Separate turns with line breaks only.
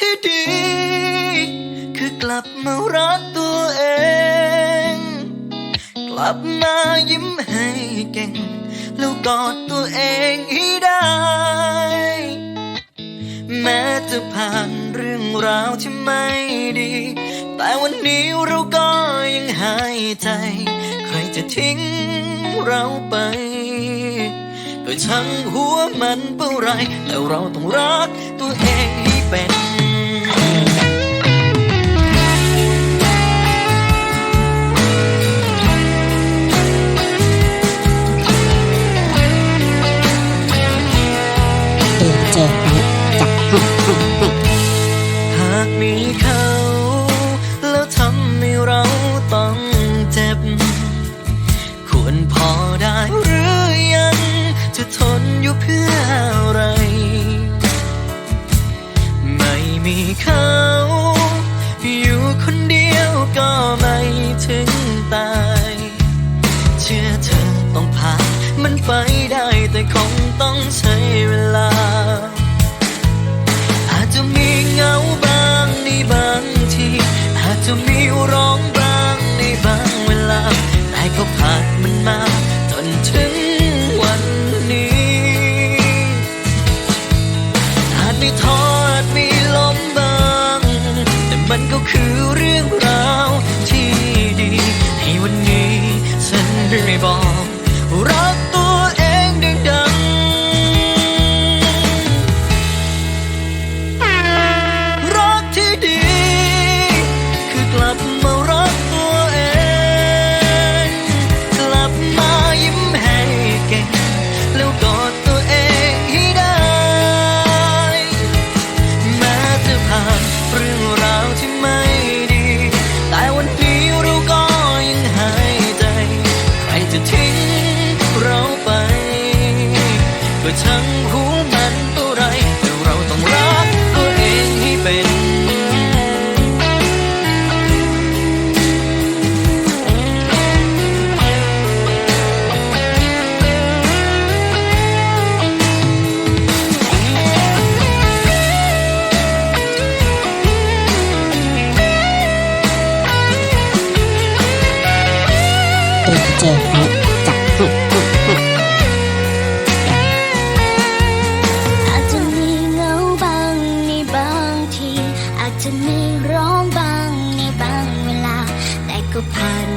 ที่ดี คือกลับมารักตัวเอง กลับมายิ้มให้เก่ง แล้วกอดตัวเองให้ได้ แม้จะผ่านเรื่องราวที่ไม่ดี แต่วันนี้เราก็ยังหายใจ ใครจะทิ้งเราไปก็ช่างหัวมันเปื่อไร แต่เราต้องรักตัวเองให้เป็น อะไร ไม่มีเขาอยู่คนเดียวก็ไม่ถึงตาย เชื่อเธอต้องผ่านมันไปได้แต่คงต้องใช้เวลา อาจจะมีเงาบางในบางที อาจจะมีร้องบางในบางเวลา แต่ก็ผ่านมันมาจนถึง จฟจัอาจจะมีเงาบางในบางที อาจจะมีร้องบางในบางเวลา แต่ก็ผ่าน